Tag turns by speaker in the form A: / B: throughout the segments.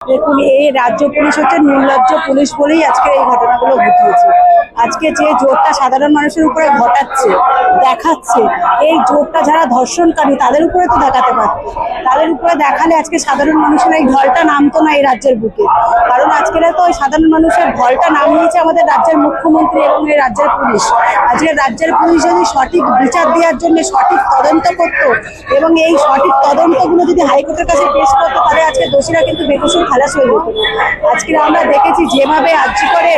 A: দেখুন এই রাজ্য পুলিশ হচ্ছে নির্লজ্জ পুলিশ বলেই আজকে এই ঘটনাগুলো ঘটিয়েছে। আজকে যে জোরটা সাধারণ মানুষের উপরে ঘটাচ্ছে, দেখাচ্ছে, এই জোরটা যারা ধর্ষণকারী, তাদের উপরে তো দেখাতে পারত। তাদের উপরে দেখালে আজকে সাধারণ মানুষের এই ঢলটা নামতো না এই রাজ্যের বুকে। কারণ আজকের তো ওই সাধারণ মানুষের ঢলটা নাম নিয়েছে আমাদের রাজ্যের মুখ্যমন্ত্রী এবং এই রাজ্যের পুলিশ। আজকে রাজ্যের পুলিশ যদি সঠিক বিচার দেওয়ার জন্য সঠিক তদন্ত করত এবং এই সঠিক তদন্তগুলো যদি হাইকোর্টের কাছে পেশ করতো, তাহলে আজকে দোষীরা কিন্তু বেকসুর খালাস হয়ে যেত। আজকে আমরা দেখেছি যেভাবে আর্জি করে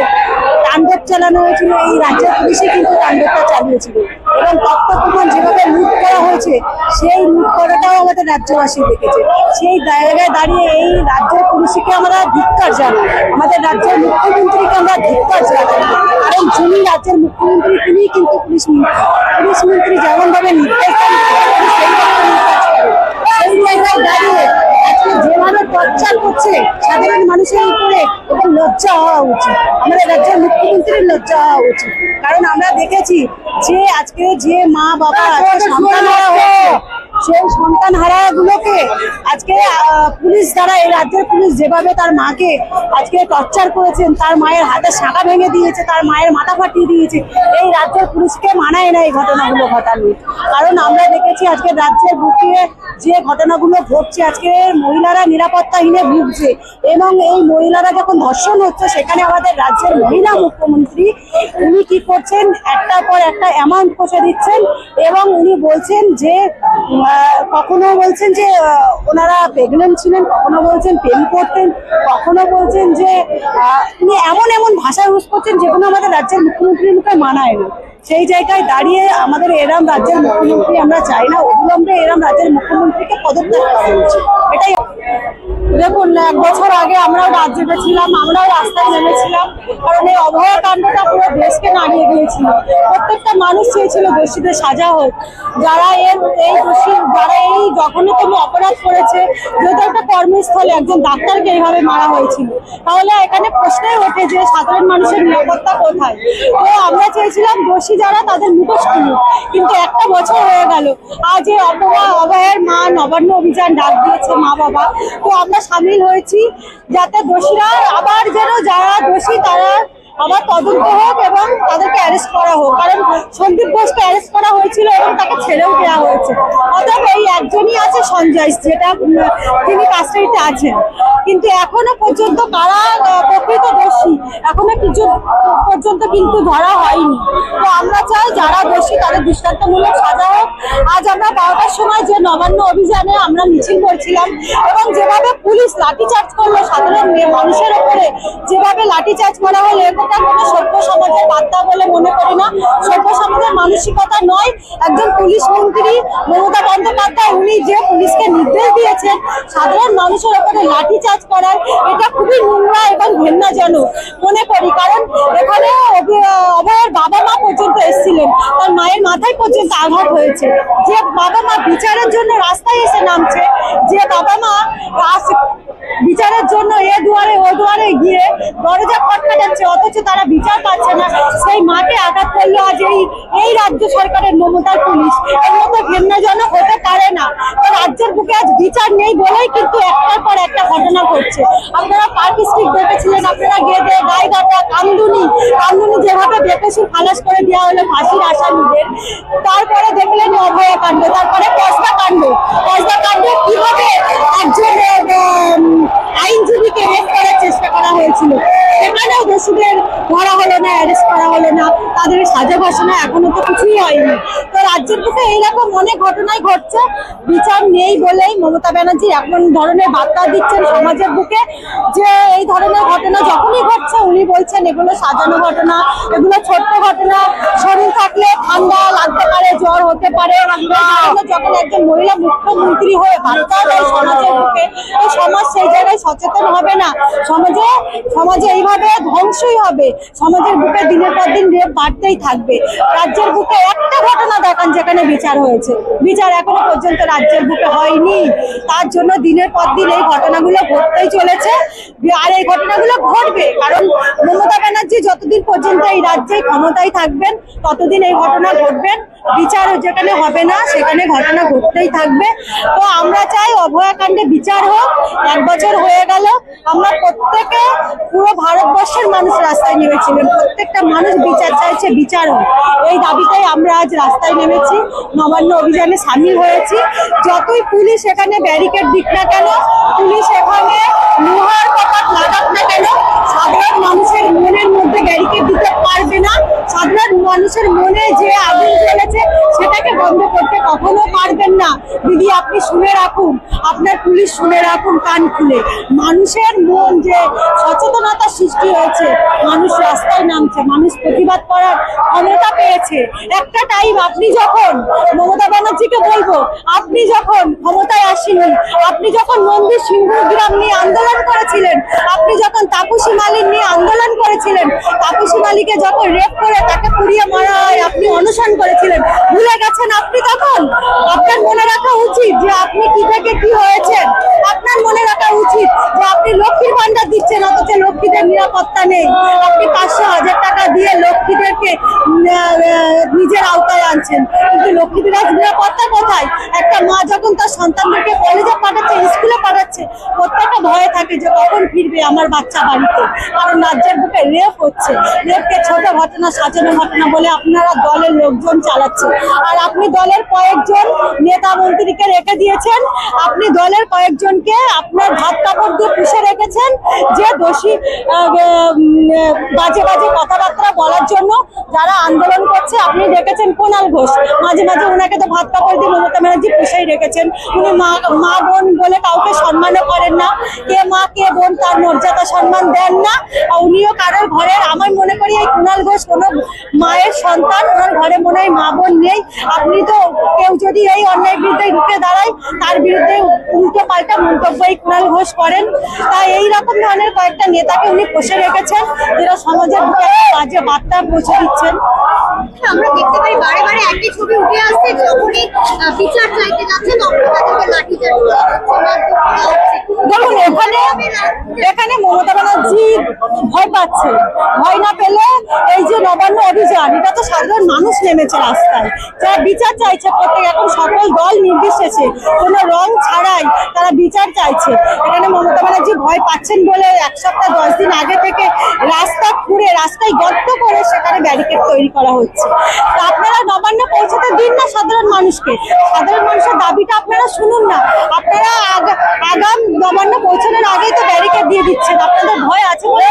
A: তাণ্ডব চালানো হয়েছিল এই রাজ্যের পুলিশে কিন্তু তাণ্ডবটা চালিয়েছিল। এবং প্রমাণ যেভাবে লুট করা হয়েছে, সেই লুট করাটাও আমাদের রাজ্যবাসী দেখেছে। সেই জায়গায় দাঁড়িয়ে এই রাজ্যের পুলিশকে আমরা ধিক্কার জানাই। আমাদের রাজ্যের মুখ্যমন্ত্রীকে আমরা ধিক্কার জানাই। কারণ যিনি রাজ্যের মুখ্যমন্ত্রী তিনি কিন্তু পুলিশ পুলিশ মন্ত্রী যেমন ভাবে নির্দেশ দেন। সেই জায়গায় দাঁড়িয়ে প্রচার করছে। সাধারণ মানুষের উপরে এবং লজ্জা হওয়া উচিত। আমাদের রাজ্যের মুখ্যমন্ত্রীর লজ্জা হওয়া উচিত। কারণ আমরা দেখেছি যে আজকে যে মা বাবা আজকে সন্তান সেই সন্তান হারাগুলোকে আজকে পুলিশ দ্বারা এই রাজ্যের পুলিশ যেভাবে তার মাকে আজকে টর্চার করেছেন, তার মায়ের হাতে শাখা ভেঙে দিয়েছে, তার মায়ের মাথা ফাটিয়ে দিয়েছে, এই রাজ্যের পুলিশকে মানায় না এই ঘটনাগুলো ঘটানো। কারণ আমরা দেখেছি আজকে রাজ্যের বুকে যে ঘটনাগুলো ঘটছে, আজকে মহিলারা নিরাপত্তাহীনে ভুগছে এবং এই মহিলারা যখন ধর্ষণ হচ্ছে, সেখানে আমাদের রাজ্যের মহিলা মুখ্যমন্ত্রী, উনি কি করছেন? একটার পর একটা অ্যামাউন্ট কষে দিচ্ছেন এবং উনি বলছেন যে কখনো বলছেন যে ওনারা প্রেগনেন্ট ছিলেন, কখনো বলছেন প্রেম করতেন, কখনো বলছেন যে উনি এমন এমন ভাষা ইউজ করছেন যেগুলো আমাদের রাজ্যের মুখ্যমন্ত্রীর মুখে মানায় না। সেই জায়গায় দাঁড়িয়ে আমাদের এরাম রাজ্যের মুখ্যমন্ত্রী আমরা চাই না, অবিলম্বে এরাম রাজ্যের মুখ্যমন্ত্রীকে পদত্যাগ করা উচিত। এটাই এক বছর আগে আমরাও রাজ্যে ছিলাম, আমরাও রাস্তায় নেমেছিলাম, কারণ এই অভয়া কাণ্ডটা পুরো দেশকে নাড়িয়ে দিয়েছিল। প্রত্যেকটা মানুষ চেয়েছিল দোষীদের সাজা হোক। যারা এর, এই দোষী, যারা এই জঘন্যতম অপরাধ করেছে, যেহেতু একটা কর্মস্থলে একজন ডাক্তারকে এইভাবে মারা হয়েছিল, তাহলে এখানে প্রশ্নই ওঠে যে সাধারণ মানুষের নিরাপত্তা কোথায়? তো আমরা চেয়েছিলাম দোষী যারা তাদের মুখোশ খুলুক, কিন্তু একটা বছর হয়ে গেল। আজ এই অপয়া অভয়ের মা নবান্ন অভিযান ডাক দিয়েছে মা বাবা। তো আমরা সামিল হয়েছি, যাতে দোষীরা আবার যেন যারা দোষী তারা আবার তদন্ত হোক এবং তাদেরকে অ্যারেস্ট করা হোক। কারণ সন্দীপ ঘোষকে অ্যারেস্ট করা হয়েছিল এবং তাকে ছেড়েও দেওয়া হয়েছে। অতএব এই একজনই আছে সঞ্জয়, যেটা তিনি কাস্টাডিতে আছেন। কিন্তু এখনও পর্যন্ত কারা প্রকৃত দোষী, এখনও কিছু পর্যন্ত কিন্তু ধরা হয়নি। তো আমরা চাই যারা দোষী তাদের দৃষ্টান্তমূলক সাজা হোক। আজ আমরা বারোটার সময় যে নবান্ন অভিযানে আমরা মিছিল করছিলাম এবং যেভাবে লাঠিচার্জ করল সাধারণ মানুষের ওপরে যেভাবে লাঠিচার্জ করা হলো এটা কোনো সভ্য সমাজের বার্তা বলে মনে করি না। সভ্য সমাজের মানসিকতা নয়, একজন পুলিশ মন্ত্রী মমতা বন্দ্যোপাধ্যায়, উনি যে পুলিশকে নির্দেশ দিয়েছেন, সাধারণ মানুষের ওপরে লাঠিচার্জ করার, এটা খুবই নোংরা এবং ঘেন্নাজনক মনে করি। কারণ এখানে অভি- অভয়ের বাবা মা পর্যন্ত এসেছিলেন, তার মায়ের মাথায় পর্যন্ত আঘাত হয়েছে। যে বাবা মা বিচারের জন্য রাস্তায় এসে নামছে, যে বাবা মা দরজা খটখটাচ্ছে অথচ তারা বিচার পাচ্ছে না। সেই মাকে আঘাত করল আজ এই এই রাজ্য সরকারের মমতার পুলিশ। এর মতো ঘৃণাজনক হতে পারে না। তো রাজ্যের বুকে আজ বিচার নেই বলেই কিন্তু একটার পর একটা ঘটনা ঘটছে। আপনারা পার্ক স্ট্রিট দেখেছিলেন, আপনারা গেদে, গাইঘাটা কামদুনি কামদুনি যেভাবে বেকসুর খালাস করে দেওয়া হলো ফাঁসির আসামিদের তারপরে দেখলেন অভয়া কাণ্ড, তারপরে কসবা কাণ্ড। কসবা কাণ্ড কীভাবে একজন উম, আইনজীবীকে রেপ করার চেষ্টা করা হয়েছিল সেখানেও দোষীদের ধরা হলো না অ্যারেস্ট করা হলো না তাদের সাজা ঘোষণা এখনও তো কিছুই হয়নি। তো রাজ্যের বুকে এইরকম অনেক ঘটনাই ঘটছে। বিচার নেই বলেই মমতা ব্যানার্জি এমন ধরনের বার্তা দিচ্ছেন সমাজের বুকে যে এই ধরনের ঘটনা যখনই ঘটছে উনি বলছেন, এগুলো সাজানো ঘটনা, এগুলো ছোট্ট ঘটনা। শরীর থাকলে ঠান্ডা লাগতে পারে, জ্বর হতে পারে। যখন একজন মহিলা মুখ্যমন্ত্রী হয়ে বার্তা দেয় সমাজের বুকে এই সমাজ সেই জায়গায় সচেতন হবে না। সমাজে সমাজে এইভাবে ধ্বংসই হবে। সমাজের বুকে দিনের পর দিন রেপ বাড়তেই থাকবে। রাজ্যের বুকে একটা ঘটনা দেখান যেখানে বিচার হয়েছে। বিচার এখনও পর্যন্ত রাজ্যের বুকে হয়নি। তার জন্য দিনের পর দিন এই ঘটনাগুলো ঘটতেই চলেছে। আর এই ঘটনাগুলো ঘটবে, কারণ মমতা ব্যানার্জি যতদিন পর্যন্ত এই রাজ্যে ক্ষমতায় থাকবেন, ততদিন এই ঘটনা ঘটবেন বিচার যেখানে হবে না, সেখানে ঘটনা ঘটতেই থাকবে। তো আমরা চাই অভয়াকাণ্ডে বিচার হোক। এক বছর হয়ে আমরা প্রত্যেকে পুরো ভারতবর্ষের মানুষ রাস্তায় নেমেছিলেন। প্রত্যেকটা মানুষ বিচার চাইছে বিচার হোক এই দাবিটাই আমরা আজ রাস্তায় নেমেছি। নবান্ন অভিযানে সামিল হয়েছি। যতই পুলিশ এখানে ব্যারিকেড দিক না কেন, পুলিশ এখানে লোহার কপাট লাগাক না কেন, সাধারণ মানুষের মনের মধ্যে ব্যারিকেড দিতে পারবে না। সাধারণ মানুষের মনে যে আগুন জ্বলেছে সেটাকে বন্ধ করতে কখনো পারবেন না দিদি আপনি শুনে রাখুন, আপনার পুলিশ শুনে রাখুন, কান খুলে। মানুষের মন যে সচেতনতা সৃষ্টি হয়েছে, মানুষ রাস্তায় নামছে, মানুষ প্রতিবাদ করার ক্ষমতা পেয়েছে। একটা টাইম আপনি যখন মমতা ব্যানার্জিকে বলব, আপনি যখন ক্ষমতায় আসেনি আপনি যখন মন্দির সিংহ গ্রাম নিয়ে আন্দোলন আপনি যখন তাপসী মালিক নিয়ে আন্দোলন করেছিলেন, তাপসী মালিকে যখন রেপ করে তাকে পুড়িয়ে মারা হয়, আপনি অনশন করেছিলেন, ভুলে গেছেন আপনি তখন? আপনার মনে রাখা উচিত যে আপনি কি থেকে কি হয়েছেন? আপনার মনে রাখা উচিত যে আপনি লক্ষ্মীর ভান্ডার দিচ্ছেন, অথচ লক্ষ্মীদের নিরাপত্তা নেই। আপনি পাঁচশো হাজার টাকা দিয়ে লক্ষ্মীদেরকে আনছেন। কিন্তু লক্ষ্মীদের আজ নিরাপত্তা কোথায় একটা মা যখন তার সন্তানদেরকে কলেজে পাঠাচ্ছে, স্কুলে পাঠাচ্ছে, প্রত্যেকটা ভয়ে থাকে যে কখন ফিরবে আমার বাচ্চা বাড়িতে। কারণ রাজ্যের বুকে রেপ হচ্ছে। রেপকে ছোট ঘটনা, সাজানো ঘটনা বলে আপনারা দলের লোকজন চালাচ্ছে। আর আপনি দলের কয়েকজন নেতা মন্ত্রীকে রেখে দিয়েছেন। আপনি দলের কয়েকজনকে আপনার ভাত কাপড় দিয়ে পুষে রেখেছেন যে দোষী বাজে বাজে কথাবার্তা বলার জন্য যারা আন্দোলন করছে, আপনি দেখেছেন কোনাল ঘোষ। মাঝে মাঝে ওনাকে তো ভাত কাপড় দিয়ে মমতা ব্যানার্জি পুষেই রেখেছেন। উনি মা মা বোন বলে কাউকে সম্মানও করেন না। কে মা, কে বোন তার মর্যাদা সম্মান দেন না। উনিও কারোর ঘরের, আমার মনে করি এই কুণাল ঘোষ কোনো মায়ের সন্তান, ওনার ঘরে মনে হয় মা বোন নেই। আপনি তো কেউ যদি এই অন্যায় বিরুদ্ধে রুখে দাঁড়ায়, তার বিরুদ্ধে উল্টো পাল্টা মন্তব্য এই কুণাল ঘোষ করেন। তা এই রকম ধরনের কয়েকটা নেতাকে উনি বসে রেখেছেন। যারা সমাজের বাজে বার্তা পৌঁছে দিচ্ছেন।
B: আমরা দেখতে পাই বারে বারে একই ছবি উঠে আসছে, যখনই বিচার চাইতে যাচ্ছে, তখন তাদেরকে লাঠিচার্জ করা হচ্ছে।
A: দেখুন, এখানে এখানে মমতা ব্যানার্জি ভয় পাচ্ছে। ভয় না পেলে এই যে নবান্ন অভিযান, এটা তো সাধারণ মানুষ নেমেছে রাস্তায়। যারা বিচার চাইছে, প্রত্যেক এখন সকল দল নির্বিশেষে, কোনো রং ছাড়াই তারা বিচার চাইছে। এখানে মমতা ব্যানার্জি ভয় পাচ্ছেন বলে এক সপ্তাহ, দশ দিন আগে থেকে রাস্তা খুঁড়ে, রাস্তায় গর্ত করে সেখানে ব্যারিকেড তৈরি করা হচ্ছে। তা আপনারা নবান্ন পৌঁছাতে দিন না সাধারণ মানুষকে। সাধারণ মানুষের দাবিটা আপনারা শুনুন না। আপনারা আগা- আগাম নবান্ন পৌঁছানোর আগেই তো ব্যারিকেড দিয়ে দিচ্ছেন। আপনাদের ভয় আছে বলে